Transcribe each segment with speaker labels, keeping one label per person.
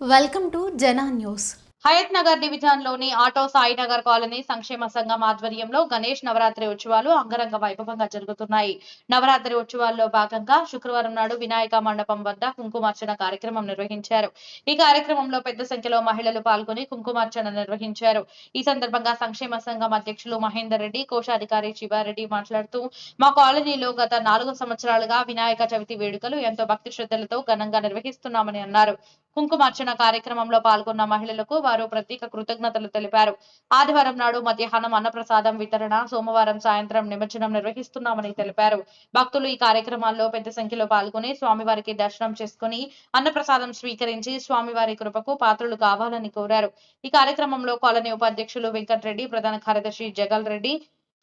Speaker 1: Welcome to జనా news
Speaker 2: Hayath Nagar డివిజన్లోని auto Sainagar colony సంక్షేమ సంఘం ఆధ్వర్యంలో గణేష్ నవరాత్రి ఉత్సవాలు అంగరంగ వైభవంగా జరుగుతున్నాయి. నవరాత్రి ఉత్సవాల్లో భాగంగా శుక్రవారం నాడు వినాయక మండపం వద్ద కుంకుమార్చన కార్యక్రమం నిర్వహించారు. ఈ కార్యక్రమంలో పెద్ద సంఖ్యలో మహిళలు పాల్గొని కుంకుమార్చన నిర్వహించారు. ఈ సందర్భంగా సంక్షేమ సంఘం అధ్యక్షులు మహేందర్ రెడ్డి కోశాధికారి శివారెడ్డి మాట్లాడుతూ మా కాలనీలో గత నాలుగు సంవత్సరాలుగా వినాయక చవితి వేడుకలు ఎంతో భక్తి శ్రద్ధలతో ఘనంగా నిర్వహిస్తున్నామని అన్నారు. కుంకుమార్చన కార్యక్రమంలో పాల్గొన్న మహిళలకు వారు వారు ప్రత్యేక కృతజ్ఞతలు తెలిపారు. ఆదివారం నాడు మధ్యాహ్నం అన్నప్రసాదం వితరణ సోమవారం సాయంత్రం నిమజ్జనం నిర్వహిస్తున్నామని తెలిపారు. భక్తులు ఈ కార్యక్రమాల్లో పెద్ద సంఖ్యలో పాల్గొని స్వామివారికి దర్శనం చేసుకుని అన్నప్రసాదం స్వీకరించి స్వామివారి కృపకు పాత్రలు కావాలని కోరారు. ఈ కార్యక్రమంలో కాలనీ ఉపాధ్యక్షులు వెంకటరెడ్డి ప్రధాన కార్యదర్శి జగల్ రెడ్డి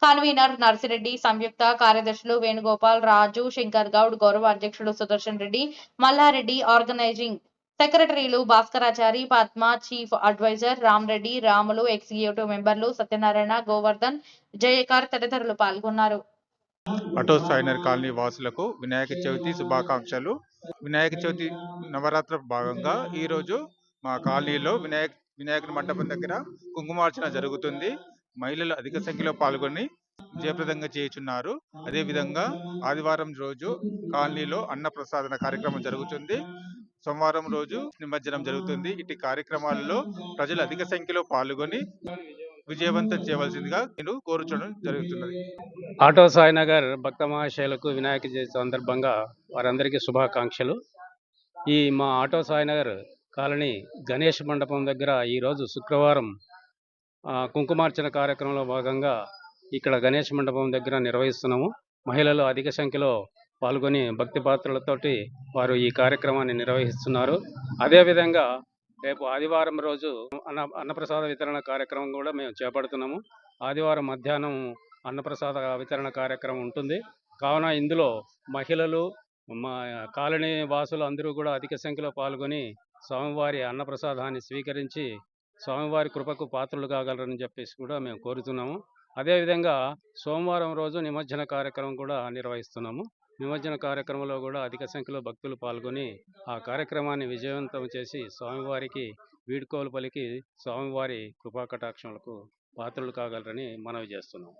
Speaker 2: కన్వీనర్ నర్సిరెడ్డి సంయుక్త కార్యదర్శులు వేణుగోపాల్ రాజు శంకర్ గౌడ్ గౌరవ అధ్యక్షుడు సుదర్శన్ రెడ్డి మల్లారెడ్డి ఆర్గనైజింగ్ సెక్రటరీలు Bhaskarachari Padma chief adviser Ramareddy Ramulu executive మెంబర్లు సత్యనారాయణ గోవర్ధన్ జయకార్ తదితరులు పాల్గొన్నారు.
Speaker 3: అటో సాయినర్ కాలనీ వాసులకు వినాయక చవితి శుభాకాంక్షలు. వినాయక చవితి నవరాత్ర భాగంగా ఈరోజు మా కాలనీలో వినాయక వినాయకుని మండపం దగ్గర కుంకుమార్చన జరుగుతుంది. మహిళలు అధిక సంఖ్యలో పాల్గొని జయప్రదంగా చేయుచున్నారు. అదేవిధంగా ఆదివారం రోజు కాలనీలో అన్న ప్రసాదన కార్యక్రమం జరుగుతుంది. సోమవారం రోజు నిమజ్జనం జరుగుతుంది. ఇటు కార్యక్రమాలలో ప్రజలు అధిక సంఖ్యలో పాల్గొని విజయవంతం చేయవలసిందిగా నేను కోరుచడం జరుగుతున్నది.
Speaker 4: ఆటో సాయినగర్ భక్త మహాశయులకు వినాయక చవితి సందర్భంగా వారందరికీ శుభాకాంక్షలు. ఈ మా ఆటో సాయినగర్ కాలనీ గణేష్ మండపం దగ్గర ఈరోజు శుక్రవారం కుంకుమార్చన కార్యక్రమంలో భాగంగా ఇక్కడ గణేష్ మండపం దగ్గర నిర్వహిస్తున్నాము. మహిళలు అధిక సంఖ్యలో పాల్గొని భక్తి పాత్రలతోటి వారు ఈ కార్యక్రమాన్ని నిర్వహిస్తున్నారు. అదేవిధంగా రేపు ఆదివారం రోజు అన్న అన్నప్రసాద వితరణ కార్యక్రమం కూడా మేము చేపడుతున్నాము. ఆదివారం మధ్యాహ్నం అన్నప్రసాద వితరణ కార్యక్రమం ఉంటుంది. కావున ఇందులో మహిళలు మా కాలనీ వాసులు అందరూ కూడా అధిక సంఖ్యలో పాల్గొని స్వామివారి అన్నప్రసాదాన్ని స్వీకరించి స్వామివారి కృపకు పాత్రలు కాగలరని చెప్పేసి కూడా మేము కోరుతున్నాము. అదేవిధంగా సోమవారం రోజు నిమజ్జన కార్యక్రమం కూడా నిర్వహిస్తున్నాము. నిమజ్జన కార్యక్రమంలో కూడా అధిక సంఖ్యలో భక్తులు పాల్గొని ఆ కార్యక్రమాన్ని విజయవంతం చేసి స్వామివారికి వీడ్కోలు పలికి స్వామివారి కృపాకటాక్షములకు పాత్రలు కాగలరని మనవి చేస్తున్నాం